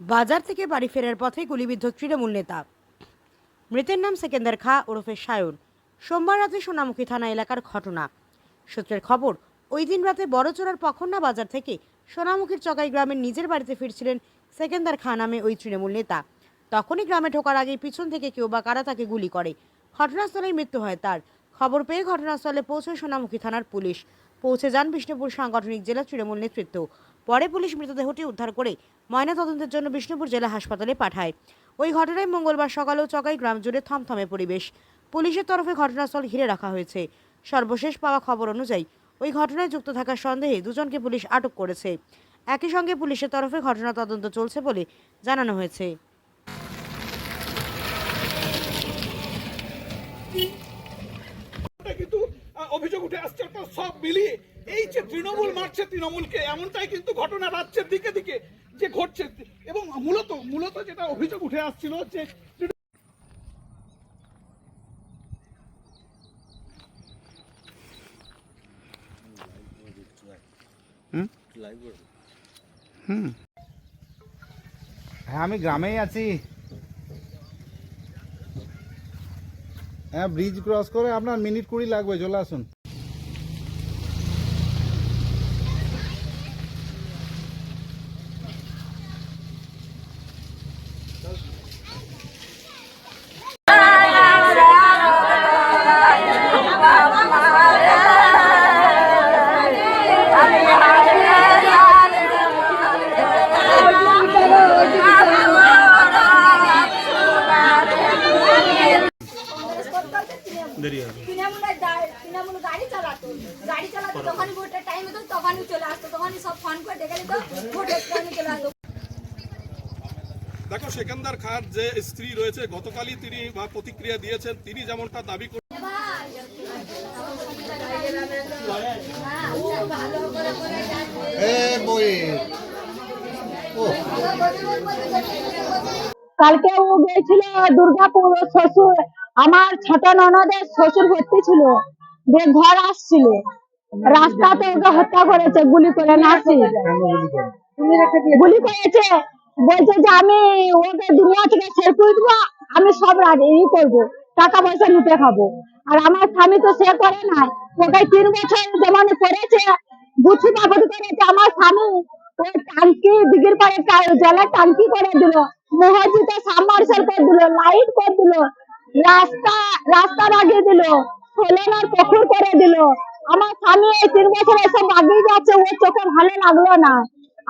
বাজার থেকে বাড়ি ফেরার পথে গুলিবিদ্ধ তৃণমূল নেতা। মৃতের নাম সেকেন্দার খা ওরফে সায়ন। সোমবার রাতে সোনামুখী থানা এলাকার ঘটনা। সূত্রের খবর, ওই দিন রাতে বড়চোরার পখন্না বাজার থেকে সোনামুখীর চকাই গ্রামের নিজের বাড়িতে ফিরছিলেন সেকেন্দার খা নামে ওই তৃণমূল নেতা। তখনই গ্রামে ঢোকার আগেই পিছন থেকে কেউ বা কারা তাকে গুলি করে। ঘটনাস্থলেই মৃত্যু হয় তার। খবর পেয়ে ঘটনাস্থলে পৌঁছয় সোনামুখী থানার পুলিশ। পৌঁছে যান বিষ্ণুপুর সাংগঠনিক জেলা তৃণমূল নেতৃত্ব। পরে পুলিশ মৃতদেহটি উদ্ধার করে ময়নাতদন্তের জন্য বিষ্ণুপুর জেলা হাসপাতালে পাঠায়। ওই ঘটনায় মঙ্গলবার সকালেও চকাই গ্রাম জুড়ে থমথমে পরিবেশ। পুলিশের তরফে ঘটনাস্থল ঘিরে রাখা হয়েছে। সর্বশেষ পাওয়া খবর অনুযায়ী, ওই ঘটনায় যুক্ত থাকার সন্দেহে দুজনকে পুলিশ আটক করেছে। একই সঙ্গে পুলিশের তরফে ঘটনা তদন্ত চলছে বলে জানানো হয়েছে। অভিযোগ উঠে আসছে সব মিলিয়ে এই যে তৃণমূল মারছে তৃণমূলকে এমনটাই কিন্তু ঘটনা রাজ্যের দিকে দিকে যে ঘটছে। এবং মূলত মূলত যেটা অভিযোগ উঠে আসছিল যে হ্যাঁ আমি গ্রামেই আছি। হ্যাঁ ব্রিজ ক্রস করে আপনার মিনিট কুড়ি লাগবে চলে আসুন তৃণমূলের দা- তৃণমূল গাড়ি চালাতো গাড়ি চালাতো তখনই ভোটের টাইম হতো তখনই চলে আসতো তখনই সব ফোন করে ডেকে দিত ভোটের টাইমে চলে আসতো দেখো সেকেন্দার খার যে স্ত্রী রয়েছে গতকালই তিনি বা প্রতিক্রিয়া দিয়েছেন তিনি যেমনটা দাবি করে এ বই। ও কালকে ও গিয়েছিল দুর্গাপুর শ্বশুর আমার ছোট ননদের শ্বশুর ভর্তি ছিল। যে ঘর আসছিল রাস্তাতে ওকে হত্যা করেছে গুলি করে নাসি করেন গুলি করেছে বলছে যে আমি ওকে দুনিয়া থেকে ছেড়ে দেবো, আমি সব রাজি করব টাকা পয়সা লুটে খাব। আর আমার স্বামী তো সে করে না ওকে তিন বছর যেমন করেছে, বুঝি বাবদ করেছে আমার স্বামী ওই টাঙ্কি দিঘির জলের টাঙ্কি করে দিল, মসজিদে সাবমার্সেল করে দিল, লাইট করে দিল, রাস্তা রাস্তা বাগিয়ে দিল সোলেনার পুকুর করে দিল। আমার স্বামী এই তিন বছর এসব বাগিয়ে যাচ্ছে, ওর চোখে ভালো লাগল না।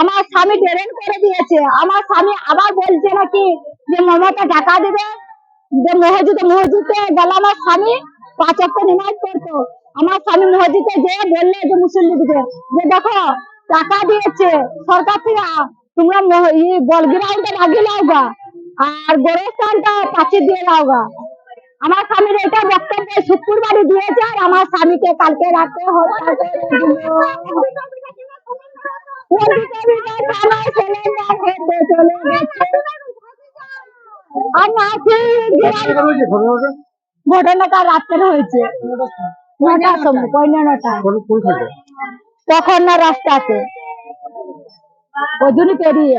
আমার স্বামী ড্রেন করে দিয়েছে। আমার স্বামী আবার বলছে নাকি যে, মমতা টাকা দেবে, যে মসজিদে মসজিদে গেল আমার স্বামী পাঁচ অক্ট নিমাজ পড়তো। আমার স্বামী মসজিদে যে বললে যে মুসলিমদের যে দেখো, টাকা দিয়েছে, সরকার থেকে, তোমরা ই লাগিয়ে লাও গা, আর গোরস্থানটা পাঁচিল দিয়ে লাও গা। আমার স্বামীর এটা বক্তব্য শুক্রবারই দিয়েছে, আর আমার স্বামীকে কালকে রাতে হত্যা করে দিল। থানায় সিলিন্ডার হেঁটে চলে গেছে। আর নাকি ঘটনাটা রাত্রে হয়েছে। নটার সময় নটা তখন না রাস্তাতে। ওজনই পেরিয়ে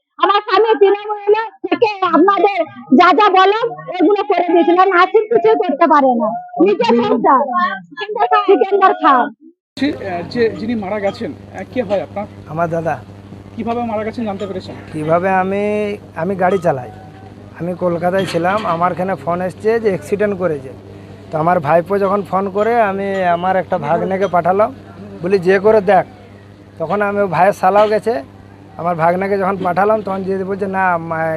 আমার স্বামী তৃণমূলে থেকে আপনাদের যা যা বলো এগুলো করে দিয়েছিল নাসিম কিছুই করতে পারে না। নিজের সংসার। সিকেন্দার খান যে যিনি মারা গেছেন কে হয় আপনার? আমার দাদা। কীভাবে মারা গেছেন জানতে পেরেছেন? কীভাবে আমি আমি গাড়ি চালাই। আমি কলকাতায় ছিলাম আমার এখানে ফোন এসছে যে অ্যাক্সিডেন্ট করেছে। তো আমার ভাইপো যখন ফোন করে আমি আমার একটা ভাগ্নেকে পাঠালাম। বলি যে করে দেখ। তখন আমি ভাইয়ের সালাও গেছে আমার ভাগ্নাকে যখন পাঠালাম, তখন যে বলছে, না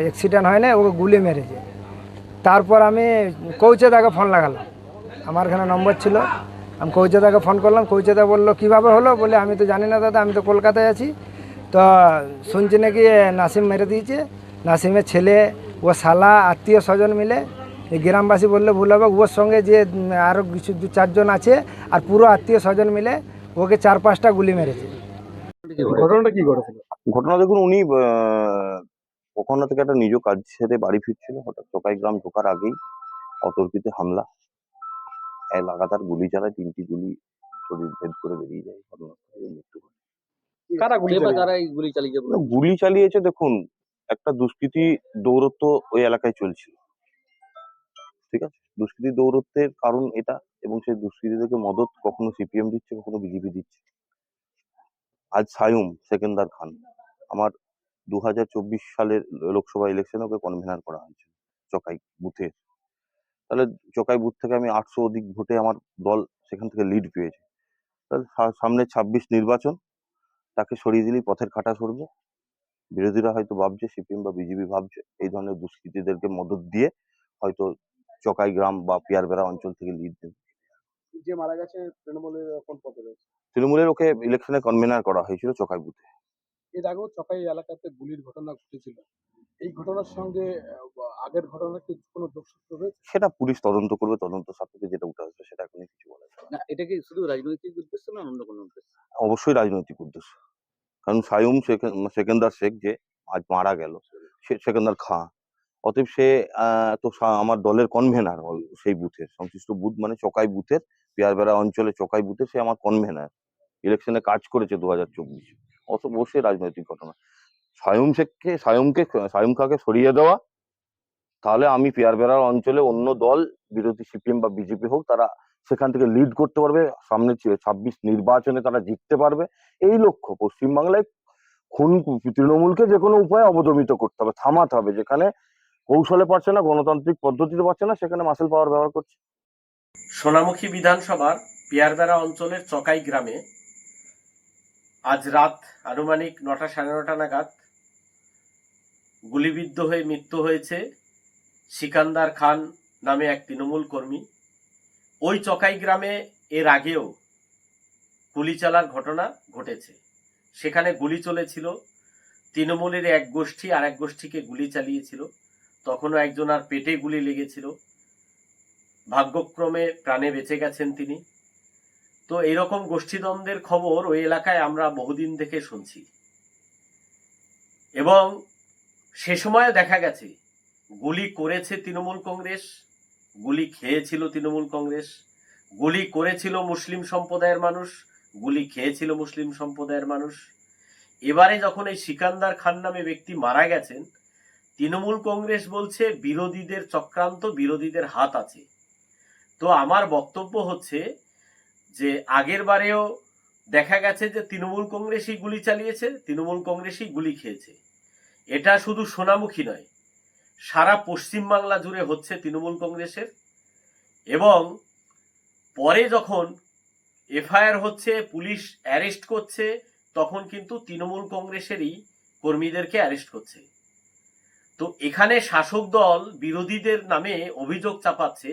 অ্যাক্সিডেন্ট হয় না ওকে গুলি মেরেছে। তারপর আমি কৌচে কৌচেদাকে ফোন লাগালাম। আমার এখানে নম্বর ছিল। আমি কৌচেদাকে ফোন করলাম। কৌচেদা বলল, কীভাবে হলো? বলে, আমি তো জানি না দাদা, আমি তো কলকাতায় আছি। তো শুনছি নাকি নাসিম মেরে দিয়েছে। নাসিমের ছেলে, ও শালা, আত্মীয় স্বজন মিলে এই গ্রামবাসী বললে, ভুল হবে। ওর সঙ্গে যে আরও কিছু, দু চারজন আছে, আর পুরো আত্মীয় স্বজন মিলে ওকে চার পাঁচটা গুলি মেরেছে। ঘটনাটা কি ঘটেছিল? ঘটনা দেখুন উনি আহ, ওখানে থেকে একটা নিজ কাজ সেরে বাড়ি ফিরছিল। হঠাৎ চকাই গ্রাম ঢোকার আগেই অতর্কিতে হামলা। লাগাতার গুলি চালায় তিনটি গুলি শরীর ভেদ করে বেরিয়ে যায়। ঘটনাস্থলে মৃত্যু ঘটে কারা গুলি চালিয়েছে? গুলি চালিয়ে গুলি চালিয়েছে দেখুন একটা দুষ্কৃতী দৌরত্ব ওই এলাকায় চলছিল। ঠিক আছে? দুষ্কৃতী দৌরত্বের কারণ এটা এবং সেই দুষ্কৃতি দুষ্কৃতীদেরকে মদত কখনো সিপিএম দিচ্ছে কখনো বিজেপি দিচ্ছে। আজ সায়ুম সেকেন্দার খান। আমার দু হাজার চব্বিশ সালের লোকসভা ইলেকশনে ওকে কনভেনার করা হয়েছে চকাই বুথে। তাহলে চকাই বুথ থেকে আমি আটশো অধিক ভোটে আমার দল সেখান থেকে লিড পেয়েছে। তাহলে সামনে ছাব্বিশ নির্বাচন তাকে সরিয়ে দিলেই পথের কাঁটা সরবে। বিরোধীরা হয়তো ভাবছে সিপিএম বা বিজেপি ভাবছে এই ধরনের দুষ্কৃতীদেরকে মদত দিয়ে হয়তো চকাই গ্রাম বা পিয়ারবেড়া অঞ্চল থেকে লিড দেবে। যে মারা গেছে তৃণমূলের কোন পদে রয়েছে? তৃণমূলের ওকে ইলেকশনে কনভেনার করা হয়েছিল চকাই বুথে। এর আগেও চকাই এলাকাতে গুলির ঘটনা ঘটেছিল। এই ঘটনার সঙ্গে আগের ঘটনার কি কোনো যোগসূত্র রয়েছে? সেটা পুলিশ তদন্ত করবে তদন্ত সাপেক্ষে যেটা উঠে আসবে সেটা এখনই কিছু বলা যাবে না। না এটা কি শুধু রাজনৈতিক উদ্দেশ্য না অন্য কোনো উদ্দেশ্য? অবশ্যই রাজনৈতিক উদ্দেশ্য। কারণ সায়ুম সেকে- সেকেন্দার শেখ যে আজ মারা গেল সে সেকেন্দার খাঁ। অতএব সে তো আমার দলের কনভেনার সেই বুথের সংশ্লিষ্ট বুথ মানে চকাই বুথের পিয়ারবেড়া অঞ্চলে চকাই বুথে সে আমার কনভেনার ইলেকশনে কাজ করেছে দু হাজার চব্বিশ। অত অবশ্যই রাজনৈতিক ঘটনা। সায়ুম শেখকে সায়ুমকে সায়ুম খাকে সরিয়ে দেওয়া, তাহলে আমি পিয়ারবেড়ার অঞ্চলে অন্য দল, বিরোধী সিপিএম বা বিজেপি হোক, তারা সেখান থেকে লিড করতে পারবে, সামনে ছাব্বিশ নির্বাচনে তারা জিততে পারবে। এই লক্ষ্য, পশ্চিমবাংলায় খুন তৃণমূলকে যে কোনো উপায়ে অবদমিত করতে হবে, থামাতে হবে, যেখানে কৌশলে পারছে না, গণতান্ত্রিক পদ্ধতিতে পারছে না, সেখানে মাসেল পাওয়ার ব্যবহার করছে। সোনামুখী বিধানসভার পিয়ারবেড়া অঞ্চলের চকাই গ্রামে আজ রাত আনুমানিক নটা সাড়ে নটা নাগাদ গুলিবিদ্ধ হয়ে মৃত্যু হয়েছে সিকান্দার খান নামে এক তৃণমূল কর্মী। ওই চকাই গ্রামে এর আগেও গুলি চালার ঘটনা ঘটেছে। সেখানে গুলি চলেছিল, তৃণমূলের এক গোষ্ঠী আর এক গোষ্ঠীকে গুলি চালিয়েছিল। তখনও একজন আর পেটে গুলি লেগেছিল। ভাগ্যক্রমে প্রাণে বেঁচে গেছেন তিনি। তো এরকম গোষ্ঠীদ্বন্দ্বের খবর ওই এলাকায় আমরা বহুদিন থেকে শুনছি। এবং সে সময় দেখা গেছে, গুলি করেছে তৃণমূল কংগ্রেস, গুলি খেয়েছিল তৃণমূল কংগ্রেস, গুলি করেছিল মুসলিম সম্প্রদায়ের মানুষ, গুলি খেয়েছিল মুসলিম সম্প্রদায়ের মানুষ। এবারে যখন এই সিকান্দার খান নামে ব্যক্তি মারা গেছেন, তৃণমূল কংগ্রেস বলছে বিরোধীদের চক্রান্ত, বিরোধীদের হাত আছে। তো আমার বক্তব্য হচ্ছে যে আগের বারেও দেখা গেছে যে তৃণমূল কংগ্রেসই গুলি চালিয়েছে, তৃণমূল কংগ্রেসই গুলি খেয়েছে। এটা শুধু সোনামুখী নয়, সারা পশ্চিমবাংলা জুড়ে হচ্ছে তৃণমূল কংগ্রেসের। এবং পরে যখন এফআইআর হচ্ছে, পুলিশ অ্যারেস্ট করছে, তখন কিন্তু তৃণমূল কংগ্রেসেরই কর্মীদেরকে অ্যারেস্ট করছে। তো এখানে শাসক দল বিরোধীদের নামে অভিযোগ চাপাচ্ছে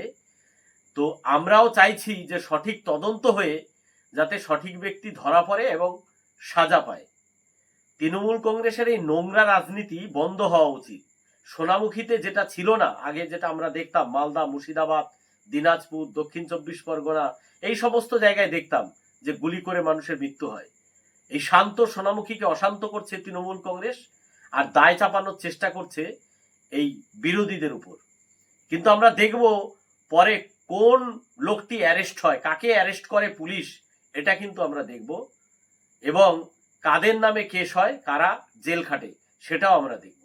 তো আমরাও চাইছি যে সঠিক তদন্ত হয়ে যাতে সঠিক ব্যক্তি ধরা পড়ে এবং সাজা পায়। তৃণমূল কংগ্রেসের এই নোংরা রাজনীতি বন্ধ হওয়া উচিত। সোনামুখীতে যেটা ছিল না, আগে যেটা আমরা দেখতাম, মালদা, মুর্শিদাবাদ, দিনাজপুর, দক্ষিণ চব্বিশ পরগনা, এই সমস্ত জায়গায় দেখতাম যে গুলি করে মানুষের মৃত্যু হয়। এই শান্ত সোনামুখীকে অশান্ত করছে তৃণমূল কংগ্রেস আর দায় চাপানোর চেষ্টা করছে এই বিরোধীদের উপর। কিন্তু আমরা দেখব পরে কোন লোকটি অ্যারেস্ট হয়, কাকে অ্যারেস্ট করে পুলিশ, এটা কিন্তু আমরা দেখব। এবং কাদের নামে কেস হয়, কারা জেল খাটে, সেটাও আমরা দেখব।